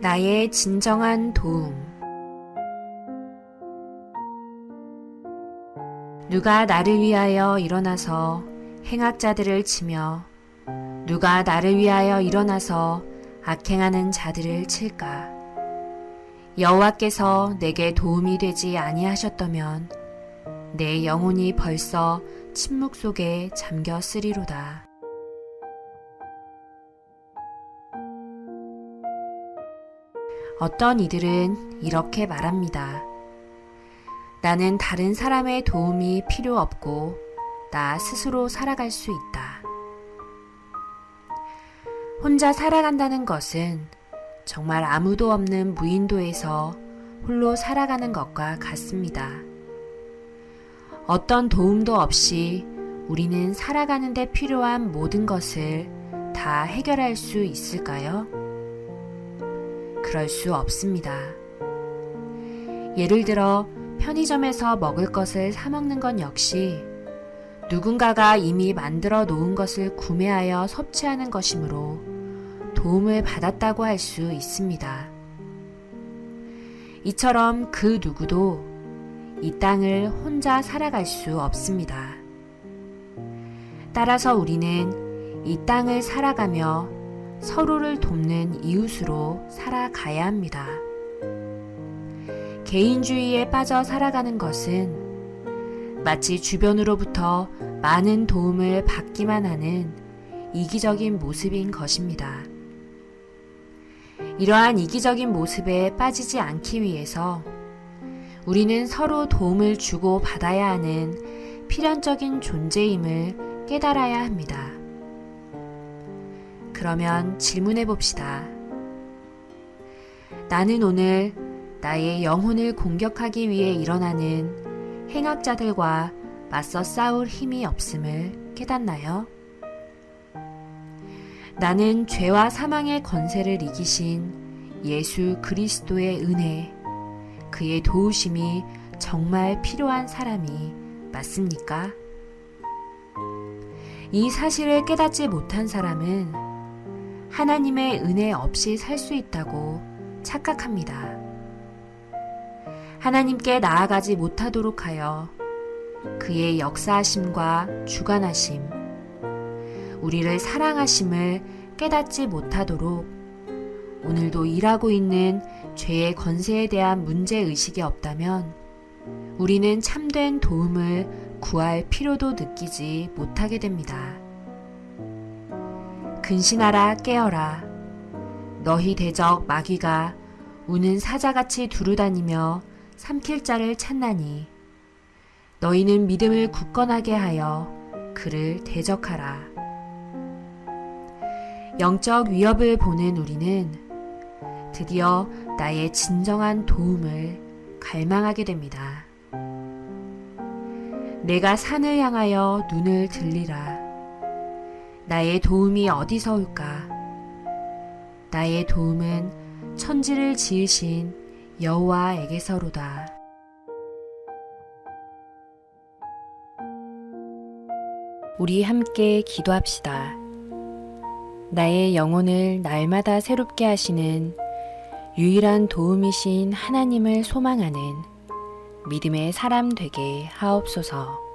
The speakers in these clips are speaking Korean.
나의 진정한 도움. 누가 나를 위하여 일어나서 행악자들을 치며 누가 나를 위하여 일어나서 악행하는 자들을 칠까? 여호와께서 내게 도움이 되지 아니하셨다면 내 영혼이 벌써 침묵 속에 잠겨 쓰리로다. 어떤 이들은 이렇게 말합니다. 나는 다른 사람의 도움이 필요 없고 나 스스로 살아갈 수 있다. 혼자 살아간다는 것은 정말 아무도 없는 무인도에서 홀로 살아가는 것과 같습니다. 어떤 도움도 없이 우리는 살아가는데 필요한 모든 것을 다 해결할 수 있을까요? 그럴 수 없습니다. 예를 들어 편의점에서 먹을 것을 사먹는 것 역시 누군가가 이미 만들어 놓은 것을 구매하여 섭취하는 것이므로 도움을 받았다고 할 수 있습니다. 이처럼 그 누구도 이 땅을 혼자 살아갈 수 없습니다. 따라서 우리는 이 땅을 살아가며 서로를 돕는 이웃으로 살아가야 합니다. 개인주의에 빠져 살아가는 것은 마치 주변으로부터 많은 도움을 받기만 하는 이기적인 모습인 것입니다. 이러한 이기적인 모습에 빠지지 않기 위해서 우리는 서로 도움을 주고 받아야 하는 필연적인 존재임을 깨달아야 합니다. 그러면 질문해 봅시다. 나는 오늘 나의 영혼을 공격하기 위해 일어나는 행악자들과 맞서 싸울 힘이 없음을 깨닫나요? 나는 죄와 사망의 권세를 이기신 예수 그리스도의 은혜, 그의 도우심이 정말 필요한 사람이 맞습니까? 이 사실을 깨닫지 못한 사람은 하나님의 은혜 없이 살 수 있다고 착각합니다. 하나님께 나아가지 못하도록 하여 그의 역사하심과 주관하심, 우리를 사랑하심을 깨닫지 못하도록 오늘도 일하고 있는 죄의 권세에 대한 문제의식이 없다면 우리는 참된 도움을 구할 필요도 느끼지 못하게 됩니다. 근신하라 깨어라. 너희 대적 마귀가 우는 사자같이 두루다니며 삼킬 자를 찾나니 너희는 믿음을 굳건하게 하여 그를 대적하라. 영적 위협을 보는 우리는 드디어 나의 진정한 도움을 갈망하게 됩니다. 내가 산을 향하여 눈을 들리라. 나의 도움이 어디서 올까? 나의 도움은 천지를 지으신 여호와에게서로다. 우리 함께 기도합시다. 나의 영혼을 날마다 새롭게 하시는 유일한 도움이신 하나님을 소망하는 믿음의 사람 되게 하옵소서.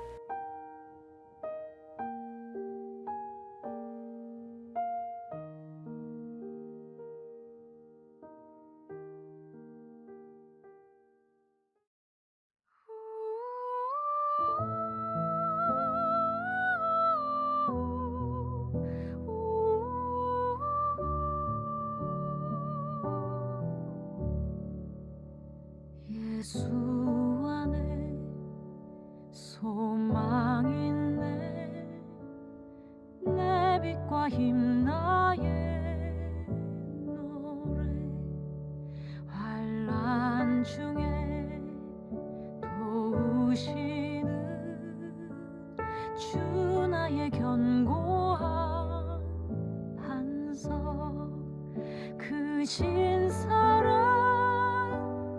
예수 안에 소망 있네 내 빛과 힘 나의 그신 사랑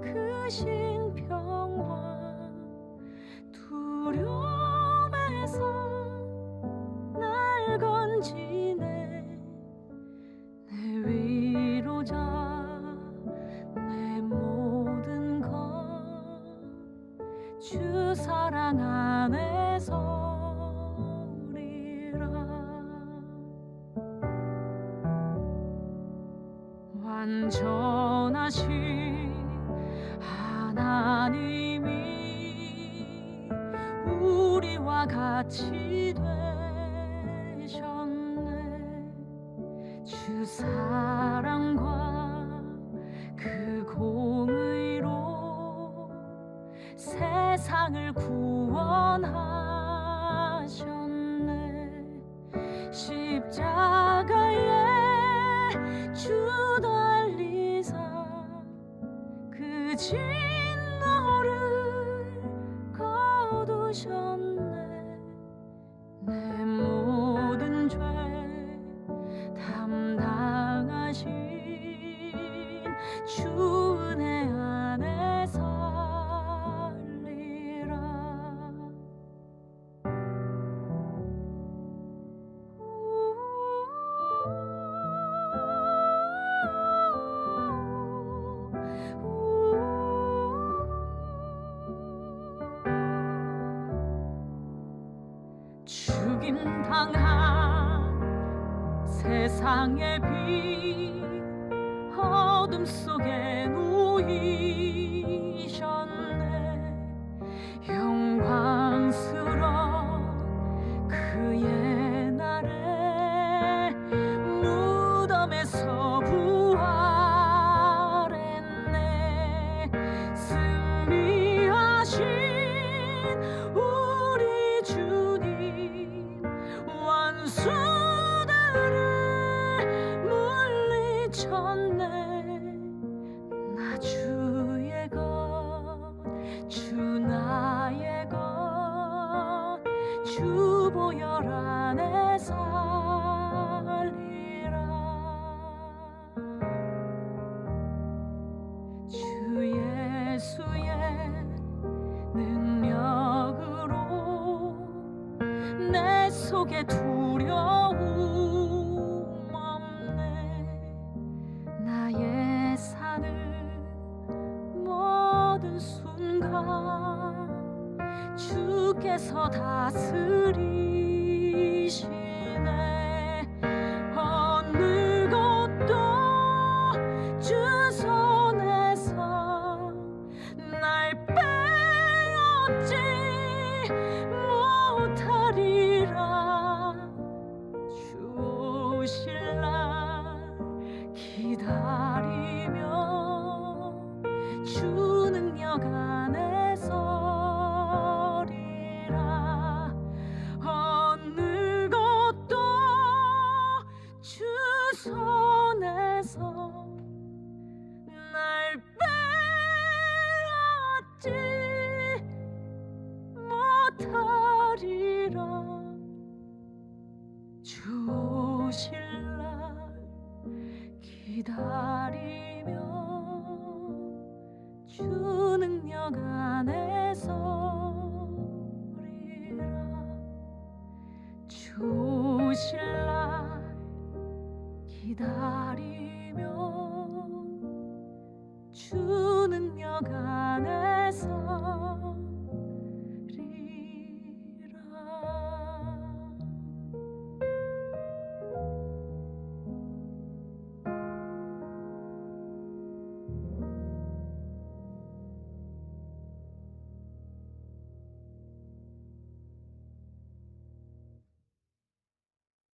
그신 하나님이 우리와 같이 되셨네. 주 사랑과 그 공의로 세상을 구원하 Mm-hmm. 태양의 비 어둠 속에 누이셨네. 영광 주보혈 안에 살리라. 주 예수의 능력으로 내 속에 두려움 주께서 다스리시네.